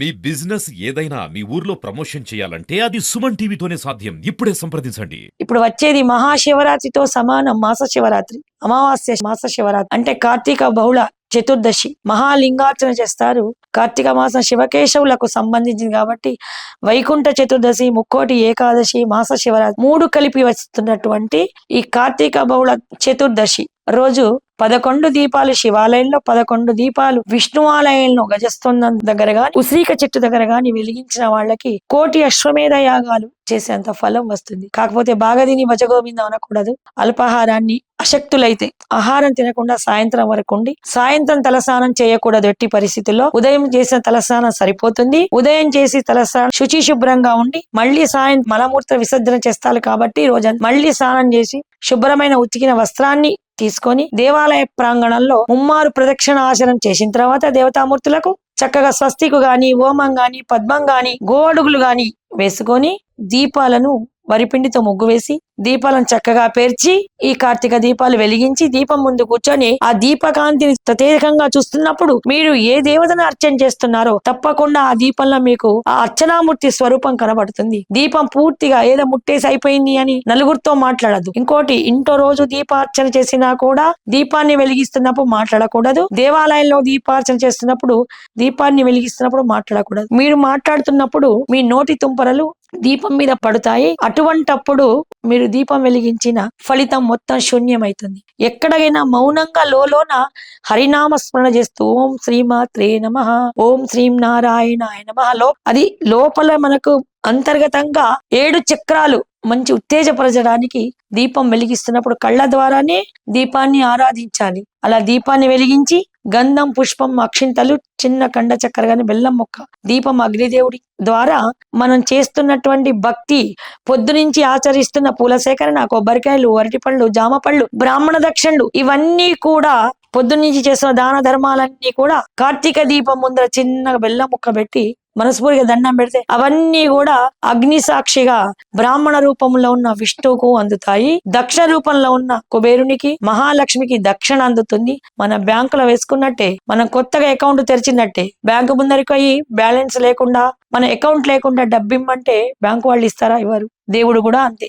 మీ business ఏదైనా మీ ఊర్లో promotion చేయాలంటే అది సుమన్ టీవీతోనే సాధ్యం. ఇప్పుడే సంప్రదించండి. ఇప్పుడు వచ్చేది మహాశివరాత్రితో సమానం మాస శివరాత్రి అమావాస్య మాస శివరాత్రి అంటే కార్తీక బహుళ చతుర్దశి. మహాలింగార్చన చేస్తారు. కార్తీక మాసం శివకేశవులకు సంబంధించింది కాబట్టి వైకుంఠ చతుర్దశి ముక్కోటి ఏకాదశి మాస శివరాత్రి మూడు కలిపి వస్తున్నటువంటి ఈ కార్తీక బహుళ చతుర్దశి. రోజు పదకొండు దీపాలు శివాలయంలో పదకొండు దీపాలు విష్ణు ఆలయంలో గజస్తంభం దగ్గర గాని ఉసిరిక చెట్టు దగ్గర గాని వెలిగించిన వాళ్ళకి కోటి అశ్వమేధ యాగాలు చేసేంత ఫలం వస్తుంది. కాకపోతే బాగా దీని భజగోవిందం అనకూడదు. అల్పాహారాన్ని అశక్తులైతే ఆహారం తినకుండా సాయంత్రం వరకు ఉండి సాయంత్రం తలస్నానం చేయకూడదు ఎట్టి పరిస్థితుల్లో. ఉదయం చేసిన తలస్నానం సరిపోతుంది. ఉదయం చేసి తలస్నానం శుచి శుభ్రంగా ఉండి మళ్ళీ సాయం మలమూత్ర విసర్జన చేస్తారు కాబట్టి రోజు మళ్ళీ స్నానం చేసి శుభ్రమైన ఉతికిన వస్త్రాన్ని తీసుకొని దేవాలయ ప్రాంగణంలో ముమ్మారు ప్రదక్షిణ ఆచరణ చేసిన తర్వాత దేవతామూర్తులకు చక్కగా స్వస్తికు గాని హోమం గాని పద్మం గాని గోడుగులు గాని వేసుకొని దీపాలను వరిపిండితో ముగ్గు వేసి దీపాలను చక్కగా పేర్చి ఈ కార్తీక దీపాలు వెలిగించి దీపం ముందు కూర్చొని ఆ దీపకాంతిని ప్రత్యేకంగా చూస్తున్నప్పుడు మీరు ఏ దేవతను అర్చన చేస్తున్నారో తప్పకుండా ఆ దీపంలో మీకు ఆ అర్చనామూర్తి స్వరూపం కనబడుతుంది. దీపం పూర్తిగా ఏదో ముట్టేసి అయిపోయింది అని నలుగురితో మాట్లాడదు ఇంకోటి ఇంటో రోజు దీపార్చన చేసినా కూడా దీపాన్ని వెలిగిస్తున్నప్పుడు మాట్లాడకూడదు. దేవాలయంలో దీపార్చన చేస్తున్నప్పుడు దీపాన్ని వెలిగిస్తున్నప్పుడు మాట్లాడకూడదు. మీరు మాట్లాడుతున్నప్పుడు మీ నోటి తుంపరలు దీపం మీద పడతాయి. అటువంటప్పుడు మీరు దీపం వెలిగించిన ఫలితం మొత్తం శూన్యమైతుంది. ఎక్కడైనా మౌనంగా లోలోన హరినామ స్మరణ చేస్తూ ఓం శ్రీమాత్రే నమ. ఓం శ్రీం నారాయణాయ నమ. లో అది లోపల మనకు అంతర్గతంగా ఏడు చక్రాలు మంచి ఉత్తేజపరచడానికి దీపం వెలిగిస్తున్నప్పుడు కళ్ళ ద్వారానే దీపాన్ని ఆరాధించాలి. అలా దీపాన్ని వెలిగించి గంధం పుష్పం అక్షింతలు చిన్న కండ చక్కెర గాని బెల్లం మొక్క దీపం అగ్నిదేవుడి ద్వారా మనం చేస్తున్నటువంటి భక్తి పొద్దునుంచి ఆచరిస్తున్న పూల సేకరణ కొబ్బరికాయలు అరటిపళ్ళు జామ పళ్ళు బ్రాహ్మణ దక్షిణలు ఇవన్నీ కూడా పొద్దున్నుంచి చేసిన దాన ధర్మాలన్నీ కూడా కార్తీక దీపం ముందర చిన్న బెల్లం ముక్క పెట్టి మనస్ఫూర్తిగా దండం పెడితే అవన్నీ కూడా అగ్ని సాక్షిగా బ్రాహ్మణ రూపంలో ఉన్న విష్ణువుకు అందుతాయి. దక్ష రూపంలో ఉన్న కుబేరునికి మహాలక్ష్మికి దక్షిణ అందుతుంది. మన బ్యాంకులో వేసుకున్నట్టే మనం కొత్తగా అకౌంట్ తెరిచినట్టే. బ్యాంకు ముందరికి పోయి బ్యాలెన్స్ లేకుండా మన అకౌంట్ లేకుండా డబ్బిమ్మంటే బ్యాంకు వాళ్ళు ఇస్తారా ఇవ్వరు దేవుడు కూడా అంతే.